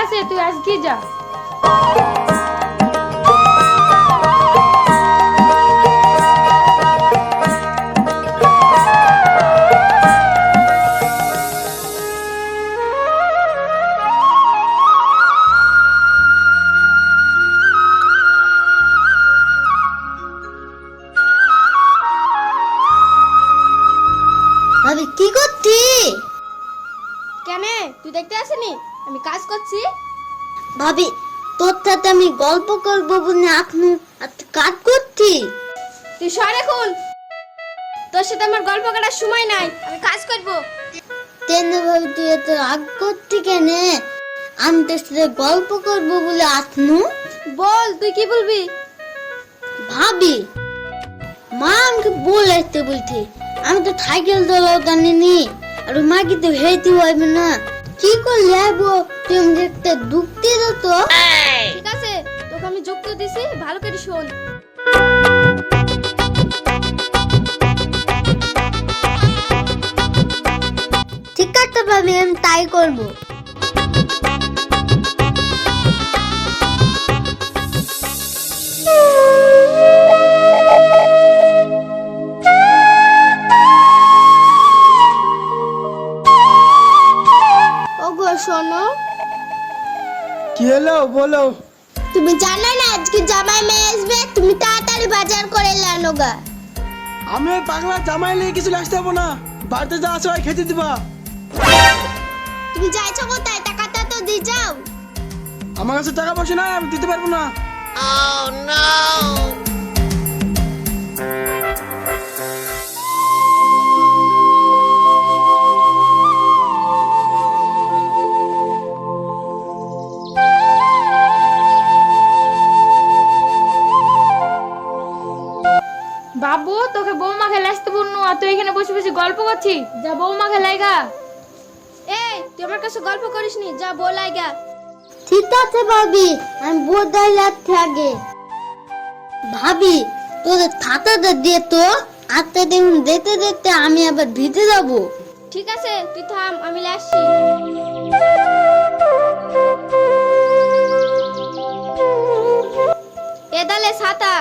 আছে তুই আজকে যা। ভাবি কি করছি কেন? তুই দেখতে আসেনি? আমি কাজ করছি। ভাবি তোর সাথে আমি গল্প করব বলে আপনি আর তুই কাজ করছি তুই সর এখন। তোর সাথে আমার গল্প করার সময় নাই আমি কাজ করব। কেন ভাবি তুই এত রাগ করছি কেন? আমি তোর সাথে গল্প করব বলে আপনু। বল তুই কি বলবি? ভাবি মা আমাকে বলে আসতে বলছে আমি তো সাইকেল চালাও জানিনি আর মাকে তো হেঁটে পারবে না। কি করলে যাব তুমি দেখতে দুঃখতে তো। ঠিক আছে তোকে আমি যুক্ত দিছি ভালো করে শোন। ঠিক আছে তবে আমি তাই করব। বলো। তুমি জানো না আজকে জামাই মেয়ে আসবে তুমি তাড়াতাড়ি বাজার করে লানো গা। আমি ওই পাগলা জামাই নিয়ে কিছু আসতে হব না। বাড়িতে যা আছে ওই খেতে দিবা। তুমি যাইছো কোথায়? টাকাটা তো দিয়ে যাও। আমার কাছে টাকা পয়সা নাই আমি দিতে পারব না। বাবু তোকে বৌমা খেলে আসতে বলনু আর তুই এখানে বসে বসে গল্প করছি যা বৌমা খেলাই গা। এই তুই আমার কাছে গল্প করিস নি যা বলাই গা। ঠিক আছে ভাবি আমি লাগছে আগে। ভাবি তোদের ছাতাটা দিয়ে তো আটটা দেখুন দেখতে দেখতে আমি আবার ভিতে যাব। ঠিক আছে তুই থাম আমি আসছি এ দালে ছাতা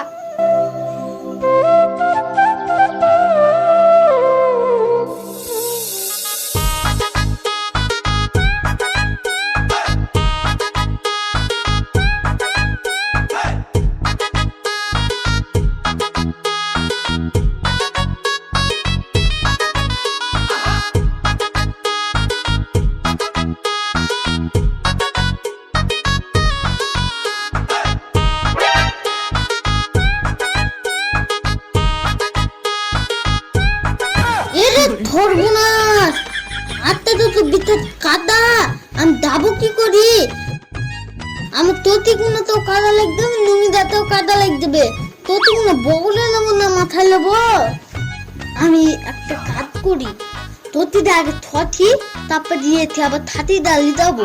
কাদা তো তুমি না গুলো বগলে নেব না মাথায় নেব আমি একটা কাজ করি। তোতিটা আগে থাকি তারপর দিয়েছি আবার থাতি ডালি যাব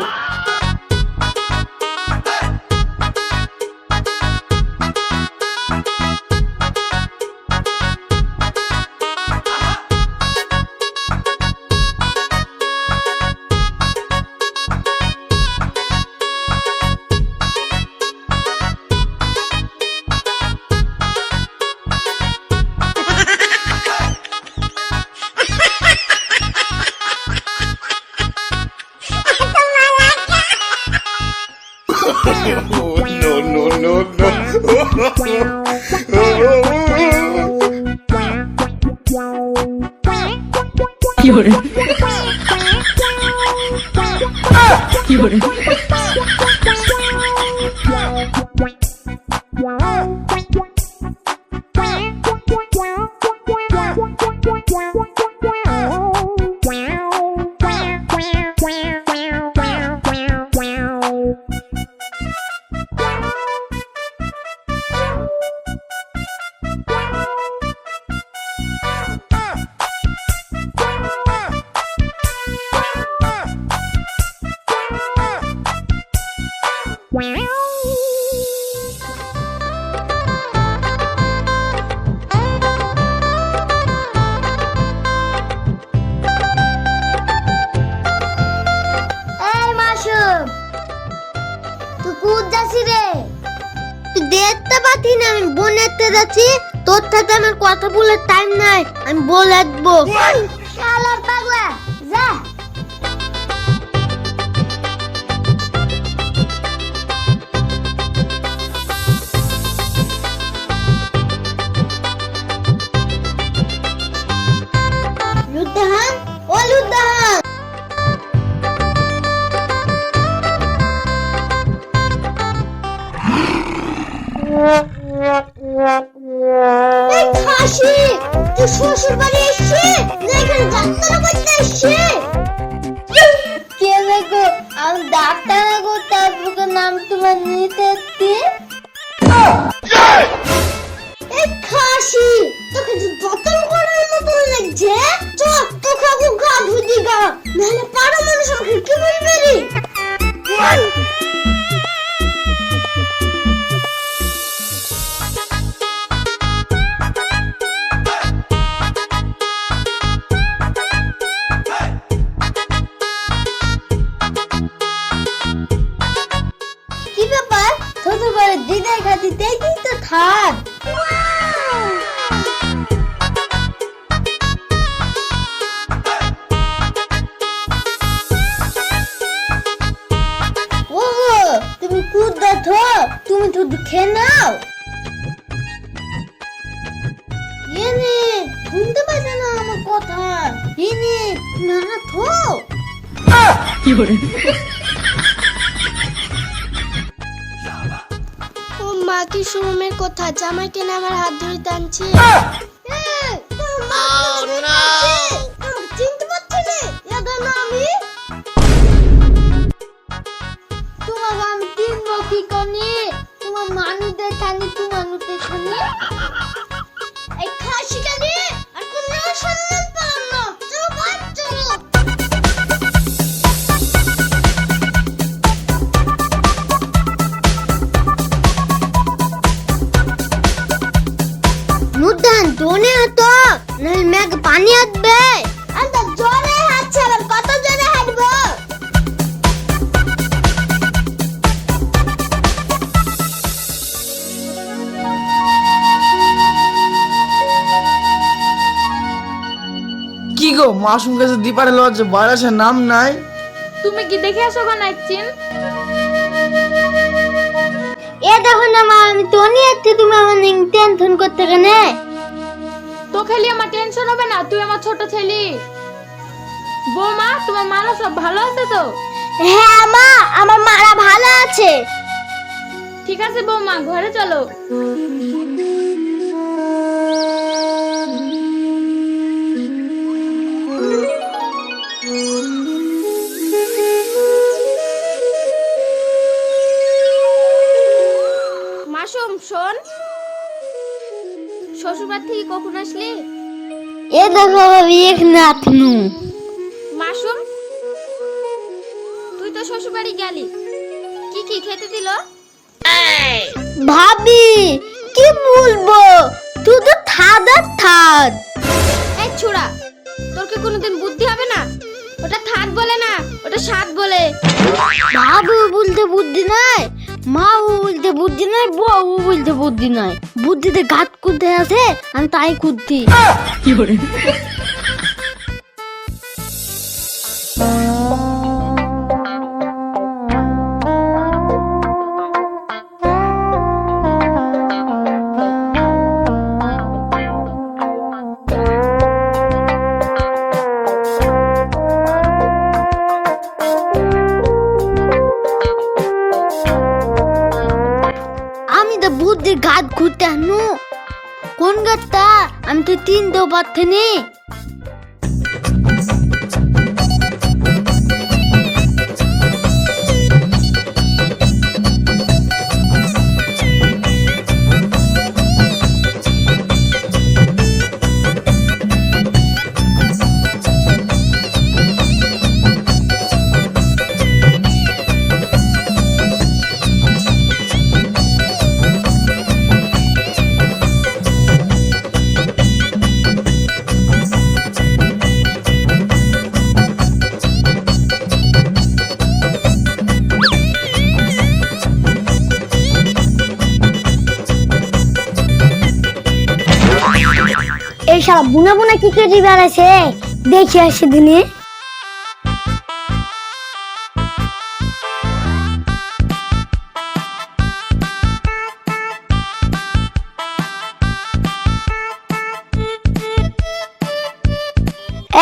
有人。তুই কুদ যাচ্ছি রে তুই দেখতে পাচ্ছি না আমি বনেতে যাচ্ছি। তোর সাথে আমার কথা বলার টাইম নাই আমি বলে আসব। শালার পাগলা যা। ছোট করে দিদার খাতি দেখি তো থাক। তুমি তো খেয়ে নাও। ইয়ে শুনতে পাচ্ছে না আমার কথা? ইনি, না থো। ও মা কি সুমের কথা জামাই কেন আমার হাত ধরে টানছে। তোমার মানুষদের টানি তুমি তোমার মানুষদের খানি গো মাসুম কাছে দিপারে লজ্জা বাড়াছে নাম নাই। তুমি কি দেখে আসো গো নাইচিন এ দেখো না মা আমি তো নিয়ে যাচ্ছি তুমি আমার টেনশন করতে কেনে? তো খেলি আমার টেনশন হবে না তুই আমার ছোট ছেলে। বৌমা তোমার মারা সব ভালো আছে তো? হ্যাঁ মা আমার মারা ভালো আছে। ঠিক আছে বৌমা ঘরে চলো। শোন। শ্বশুরবাড়ি থেকে কখন আসলি? এ দেখো মাসুম তুই তো শ্বশুরবাড়ি গেলি। কি কি খেতে দিল? ভাবি কি বলব? তুই তো থাদ আর থাদ। এই ছুড়া তোর কি কোনোদিন বুদ্ধি হবে না? ওটা থাত বলে না ওটা সাত বলে। বাবু বলতে বুদ্ধি নাই। মা বলতে বুদ্ধি নাই, বউ বলতে বুদ্ধি নাই। বুদ্ধিতে ঘাত করতে আছে আমি তাই করছি আমি আমি তো তিনটেও পারছি নি শালা বুনা বুনা কি করে বেড়াছে দেখি আসে দিনে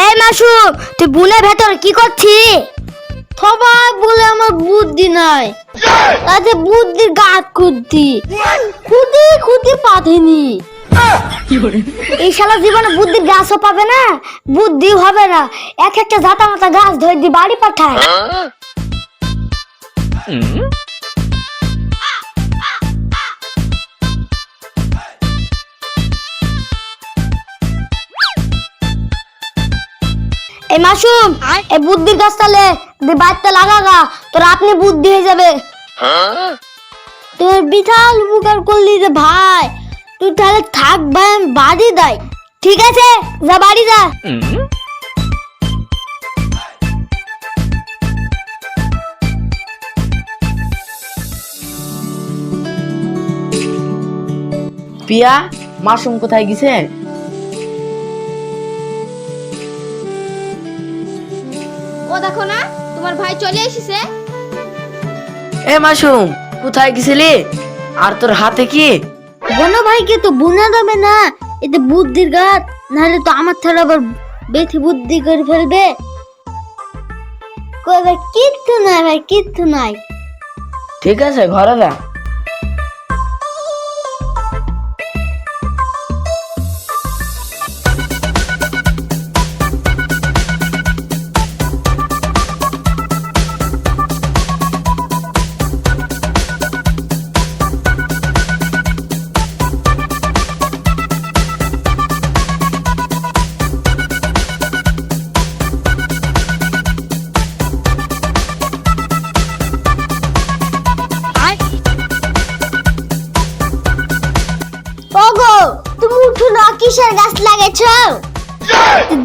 এই মাসু তুই বুনের ভেতর কি করছি সবাই বলে আমার বুদ্ধি নাই। তাতে বুদ্ধির গাছ খুঁজছি। খুঁদি খুঁদি পাথেনি এই শালা জীবনে বুদ্ধির গাছও পাবে না বুদ্ধি হবে না। এক একটা জাতা মাতা গাছ ধরে দিয়ে বাড়ি পাঠায়। এই মাসুম এই বুদ্ধির গাছ তাহলে বাড়িতে লাগাগা তোর আপনি বুদ্ধি হয়ে যাবে। তোর বিশাল উপকার করলি রে ভাই। তুই তাহলে থাক ভাই আমি বাড়ি দেয়। ঠিক আছে? যা বাড়ি যা। পিয়া মাসুম কোথায় গেছে ও দেখো না তোমার ভাই চলে এসেছে। এ মাসুম কোথায় গেছিলি? আর তোর হাতে কি? বনো ভাইকে তো বুনা দেবে না। এতে বুদ্ধির গাছ, নাহলে তো আমার ছাড়া আবার বেশি বুদ্ধি করে ফেলবে। ভাই, কিচ্ছু নাই ভাই, কিচ্ছু নাই। ঠিক আছে, ঘরে যা।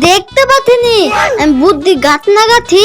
দেখতে পাচ্ছিনি আমি বুদ্ধি গাছ না গাছি